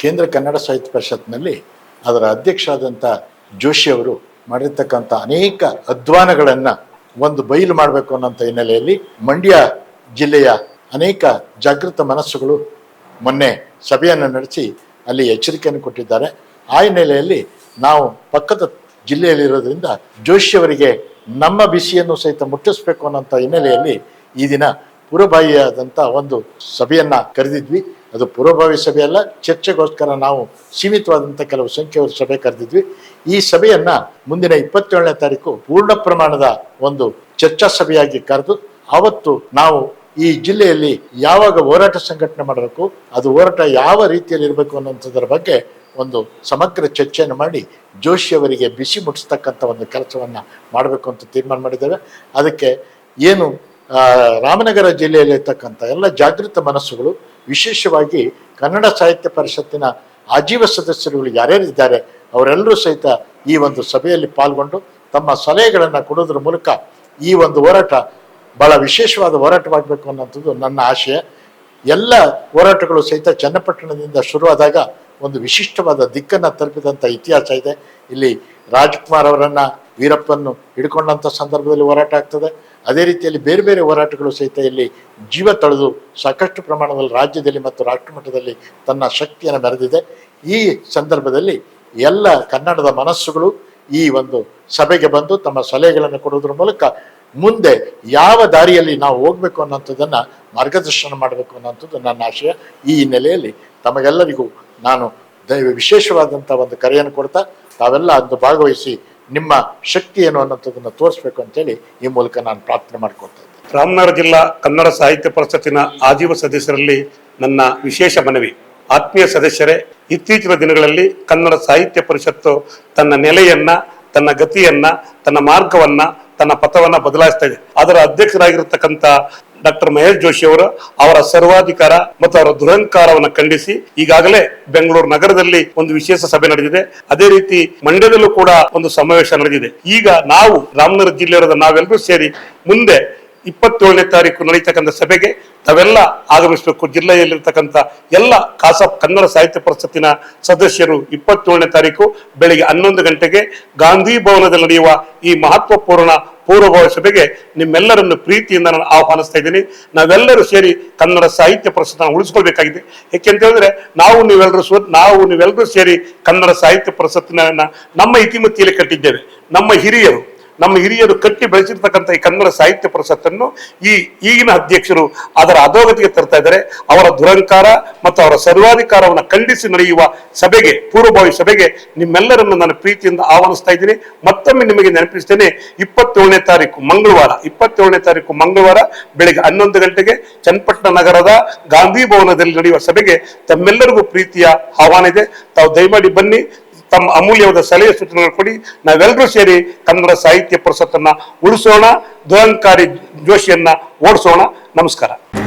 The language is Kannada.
ಕೇಂದ್ರ ಕನ್ನಡ ಸಾಹಿತ್ಯ ಪರಿಷತ್ನಲ್ಲಿ ಅದರ ಅಧ್ಯಕ್ಷರಾದಂಥ ಜೋಶಿ ಅವರು ಮಾಡಿರ್ತಕ್ಕಂಥ ಅನೇಕ ಅಧ್ವಾನಗಳನ್ನು ಒಂದು ಬಯಲು ಮಾಡಬೇಕು ಅನ್ನೋಂಥ ಹಿನ್ನೆಲೆಯಲ್ಲಿ ಮಂಡ್ಯ ಜಿಲ್ಲೆಯ ಅನೇಕ ಜಾಗೃತ ಮನಸ್ಸುಗಳು ಮೊನ್ನೆ ಸಭೆಯನ್ನು ನಡೆಸಿ ಅಲ್ಲಿ ಎಚ್ಚರಿಕೆಯನ್ನು ಕೊಟ್ಟಿದ್ದಾರೆ. ಆ ಹಿನ್ನೆಲೆಯಲ್ಲಿ ನಾವು ಪಕ್ಕದ ಜಿಲ್ಲೆಯಲ್ಲಿರೋದ್ರಿಂದ ಜೋಶಿ ಅವರಿಗೆ ನಮ್ಮ ಬಿಸಿಯನ್ನು ಸಹಿತ ಮುಟ್ಟಿಸ್ಬೇಕು ಅನ್ನೋಂಥ ಹಿನ್ನೆಲೆಯಲ್ಲಿ ಈ ದಿನ ಪೂರ್ವಭಾವಿಯಾದಂಥ ಒಂದು ಸಭೆಯನ್ನ ಕರೆದಿದ್ವಿ. ಅದು ಪೂರ್ವಭಾವಿ ಸಭೆಯಲ್ಲ ಚರ್ಚೆಗೋಸ್ಕರ ನಾವು ಸೀಮಿತವಾದಂಥ ಕೆಲವು ಸಂಖ್ಯೆಯ ಸಭೆ ಕರೆದಿದ್ವಿ. ಈ ಸಭೆಯನ್ನ ಮುಂದಿನ ಇಪ್ಪತ್ತೇಳನೇ ತಾರೀಕು ಪೂರ್ಣ ಪ್ರಮಾಣದ ಒಂದು ಚರ್ಚಾ ಸಭೆಯಾಗಿ ಕರೆದು ಅವತ್ತು ನಾವು ಈ ಜಿಲ್ಲೆಯಲ್ಲಿ ಯಾವಾಗ ಹೋರಾಟ ಸಂಘಟನೆ ಮಾಡಬೇಕು, ಅದು ಹೋರಾಟ ಯಾವ ರೀತಿಯಲ್ಲಿ ಇರಬೇಕು ಅನ್ನೋಂಥದ್ರ ಬಗ್ಗೆ ಒಂದು ಸಮಗ್ರ ಚರ್ಚೆಯನ್ನು ಮಾಡಿ ಜೋಶಿಯವರಿಗೆ ಬಿಸಿ ಮುಟ್ಟಿಸ್ತಕ್ಕಂಥ ಒಂದು ಕೆಲಸವನ್ನು ಮಾಡಬೇಕು ಅಂತ ತೀರ್ಮಾನ ಮಾಡಿದ್ದೇವೆ. ಅದಕ್ಕೆ ಏನು ರಾಮನಗರ ಜಿಲ್ಲೆಯಲ್ಲಿರ್ತಕ್ಕಂಥ ಎಲ್ಲ ಜಾಗೃತ ಮನಸ್ಸುಗಳು, ವಿಶೇಷವಾಗಿ ಕನ್ನಡ ಸಾಹಿತ್ಯ ಪರಿಷತ್ತಿನ ಆಜೀವ ಸದಸ್ಯರುಗಳು ಯಾರ್ಯಾರಿದ್ದಾರೆ ಅವರೆಲ್ಲರೂ ಸಹಿತ ಈ ಒಂದು ಸಭೆಯಲ್ಲಿ ಪಾಲ್ಗೊಂಡು ತಮ್ಮ ಸಲಹೆಗಳನ್ನು ಕೊಡೋದ್ರ ಮೂಲಕ ಈ ಒಂದು ಹೋರಾಟ ಬಹಳ ವಿಶೇಷವಾದ ಹೋರಾಟವಾಗಬೇಕು ಅನ್ನೋಂಥದ್ದು ನನ್ನ ಆಶಯ. ಎಲ್ಲ ಹೋರಾಟಗಳು ಸಹಿತ ಚನ್ನಪಟ್ಟಣದಿಂದ ಶುರುವಾದಾಗ ಒಂದು ವಿಶಿಷ್ಟವಾದ ದಿಕ್ಕನ್ನು ತಲುಪಿದಂಥ ಇತಿಹಾಸ ಇದೆ. ಇಲ್ಲಿ ರಾಜ್ಕುಮಾರ್ ಅವರನ್ನ ವೀರಪ್ಪನ್ನು ಹಿಡ್ಕೊಂಡಂಥ ಸಂದರ್ಭದಲ್ಲಿ ಹೋರಾಟ ಆಗ್ತದೆ. ಅದೇ ರೀತಿಯಲ್ಲಿ ಬೇರೆ ಬೇರೆ ಹೋರಾಟಗಳು ಸಹಿತ ಇಲ್ಲಿ ಜೀವ ತಳೆದು ಸಾಕಷ್ಟು ಪ್ರಮಾಣದಲ್ಲಿ ರಾಜ್ಯದಲ್ಲಿ ಮತ್ತು ರಾಷ್ಟ್ರಮಟ್ಟದಲ್ಲಿ ತನ್ನ ಶಕ್ತಿಯನ್ನು ಮೆರೆದಿದೆ. ಈ ಸಂದರ್ಭದಲ್ಲಿ ಎಲ್ಲ ಕನ್ನಡದ ಮನಸ್ಸುಗಳು ಈ ಒಂದು ಸಭೆಗೆ ಬಂದು ತಮ್ಮ ಸಲಹೆಗಳನ್ನು ಕೊಡೋದ್ರ ಮೂಲಕ ಮುಂದೆ ಯಾವ ದಾರಿಯಲ್ಲಿ ನಾವು ಹೋಗ್ಬೇಕು ಅನ್ನೋಂಥದ್ದನ್ನ ಮಾರ್ಗದರ್ಶನ ಮಾಡಬೇಕು ಅನ್ನೋಂಥದ್ದು ನನ್ನ ಆಶಯ. ಈ ಹಿನ್ನೆಲೆಯಲ್ಲಿ ತಮಗೆಲ್ಲರಿಗೂ ನಾನು ದೈವ ವಿಶೇಷವಾದಂಥ ಒಂದು ಕರೆಯನ್ನು ಕೊಡ್ತಾ, ತಾವೆಲ್ಲ ಅಂದು ಭಾಗವಹಿಸಿ ನಿಮ್ಮ ಶಕ್ತಿ ಏನು ಅನ್ನೋದನ್ನ ತೋರಿಸ್ಬೇಕು ಅಂತೇಳಿ ಈ ಮೂಲಕ ನಾನು ಪ್ರಾರ್ಥನೆ ಮಾಡ್ಕೊಳ್ತಾ ರಾಮನಗರ ಜಿಲ್ಲಾ ಕನ್ನಡ ಸಾಹಿತ್ಯ ಪರಿಷತ್ತಿನ ಆಜೀವ ಸದಸ್ಯರಲ್ಲಿ ನನ್ನ ವಿಶೇಷ ಮನವಿ. ಆತ್ಮೀಯ ಸದಸ್ಯರೇ, ಇತ್ತೀಚಿನ ದಿನಗಳಲ್ಲಿ ಕನ್ನಡ ಸಾಹಿತ್ಯ ಪರಿಷತ್ತು ತನ್ನ ನೆಲೆಯನ್ನ, ತನ್ನ ಗತಿಯನ್ನ, ತನ್ನ ಮಾರ್ಗವನ್ನ ತನ್ನ ಪಥವನ್ನ ಬದಲಾಯಿಸ್ತಾ ಇದೆ ಅದರ ಅಧ್ಯಕ್ಷರಾಗಿರತಕ್ಕಂತ ಡಾಕ್ಟರ್ ಮಹೇಶ್ ಜೋಶಿ ಅವರು ಅವರ ಸರ್ವಾಧಿಕಾರ ಮತ್ತು ಅವರ ದುರಹಂಕಾರವನ್ನ ಖಂಡಿಸಿ ಈಗಾಗಲೇ ಬೆಂಗಳೂರು ನಗರದಲ್ಲಿ ಒಂದು ವಿಶೇಷ ಸಭೆ ನಡೆದಿದೆ. ಅದೇ ರೀತಿ ಮಂಡ್ಯದಲ್ಲೂ ಕೂಡ ಒಂದು ಸಮಾವೇಶ ನಡೆದಿದೆ. ಈಗ ನಾವು ರಾಮನಗರ ಜಿಲ್ಲೆಯವರಾದ ನಾವೆಲ್ಲರೂ ಸೇರಿ ಮುಂದೆ ಇಪ್ಪತ್ತೇಳನೇ ತಾರೀಕು ನಡೀತಕ್ಕಂಥ ಸಭೆಗೆ ತಾವೆಲ್ಲ ಆಗಮಿಸಬೇಕು. ಜಿಲ್ಲೆಯಲ್ಲಿರ್ತಕ್ಕಂಥ ಎಲ್ಲ ಕಾಸಪ್ ಕನ್ನಡ ಸಾಹಿತ್ಯ ಪರಿಷತ್ತಿನ ಸದಸ್ಯರು ಇಪ್ಪತ್ತೇಳನೇ ತಾರೀಕು ಬೆಳಿಗ್ಗೆ ಹನ್ನೊಂದು ಗಂಟೆಗೆ ಗಾಂಧಿ ಭವನದಲ್ಲಿ ನಡೆಯುವ ಈ ಮಹತ್ವಪೂರ್ಣ ಪೂರ್ವಭಾವ ಸಭೆಗೆ ನಿಮ್ಮೆಲ್ಲರನ್ನು ಪ್ರೀತಿಯಿಂದ ನಾನು ಆಹ್ವಾನಿಸ್ತಾ ಇದ್ದೀನಿ. ನಾವೆಲ್ಲರೂ ಸೇರಿ ಕನ್ನಡ ಸಾಹಿತ್ಯ ಪರಿಷತ್ತನ್ನು ಉಳಿಸ್ಕೊಳ್ಬೇಕಾಗಿದೆ. ಯಾಕೆಂತ ಹೇಳಿದ್ರೆ ನಾವು ನೀವೆಲ್ಲರೂ ಸೋ, ನಾವು ನೀವೆಲ್ಲರೂ ಸೇರಿ ಕನ್ನಡ ಸಾಹಿತ್ಯ ಪರಿಷತ್ತಿನ ನಮ್ಮ ಇತಿಮಿತಿಯಲ್ಲಿ ಕಟ್ಟಿದ್ದೇವೆ. ನಮ್ಮ ಹಿರಿಯರು ನಮ್ಮ ಹಿರಿಯರು ಕಟ್ಟಿ ಬೆಳೆಸಿರ್ತಕ್ಕಂಥ ಈ ಕನ್ನಡ ಸಾಹಿತ್ಯ ಪರಿಷತ್ತನ್ನು ಈ ಈಗಿನ ಅಧ್ಯಕ್ಷರು ಅದರ ಅಧೋಗತಿಗೆ ತರ್ತಾ ಇದ್ದಾರೆ. ಅವರ ದುರಂಕಾರ ಮತ್ತು ಅವರ ಸರ್ವಾಧಿಕಾರವನ್ನು ಖಂಡಿಸಿ ನಡೆಯುವ ಸಭೆಗೆ, ಪೂರ್ವಭಾವಿ ಸಭೆಗೆ ನಿಮ್ಮೆಲ್ಲರನ್ನು ನಾನು ಪ್ರೀತಿಯಿಂದ ಆಹ್ವಾನಿಸ್ತಾ ಇದ್ದೀನಿ. ಮತ್ತೊಮ್ಮೆ ನಿಮಗೆ ನೆನಪಿಸ್ತೇನೆ, ಇಪ್ಪತ್ತೇಳನೇ ತಾರೀಕು ಮಂಗಳವಾರ, ಇಪ್ಪತ್ತೇಳನೇ ತಾರೀಕು ಮಂಗಳವಾರ ಬೆಳಿಗ್ಗೆ ಹನ್ನೊಂದು ಗಂಟೆಗೆ ಚನ್ನಪಟ್ಟಣ ನಗರದ ಗಾಂಧಿ ಭವನದಲ್ಲಿ ನಡೆಯುವ ಸಭೆಗೆ ತಮ್ಮೆಲ್ಲರಿಗೂ ಪ್ರೀತಿಯ ಆಹ್ವಾನ ಇದೆ. ತಾವು ದಯಮಾಡಿ ಬನ್ನಿ ತಮ್ಮ ಅಮೂಲ್ಯವಾದ ಸಲಹೆ ಸೂಚನೆಗಳು ಕೊಡಿ. ನಾವೆಲ್ಲರೂ ಸೇರಿ ಕನ್ನಡ ಸಾಹಿತ್ಯ ಪ್ರಸತ್ತನ್ನ ಉಳಿಸೋಣ. ದುರಂಕಾರಿ ಜೋಶಿಯನ್ನ ಓಡಿಸೋಣ. ನಮಸ್ಕಾರ.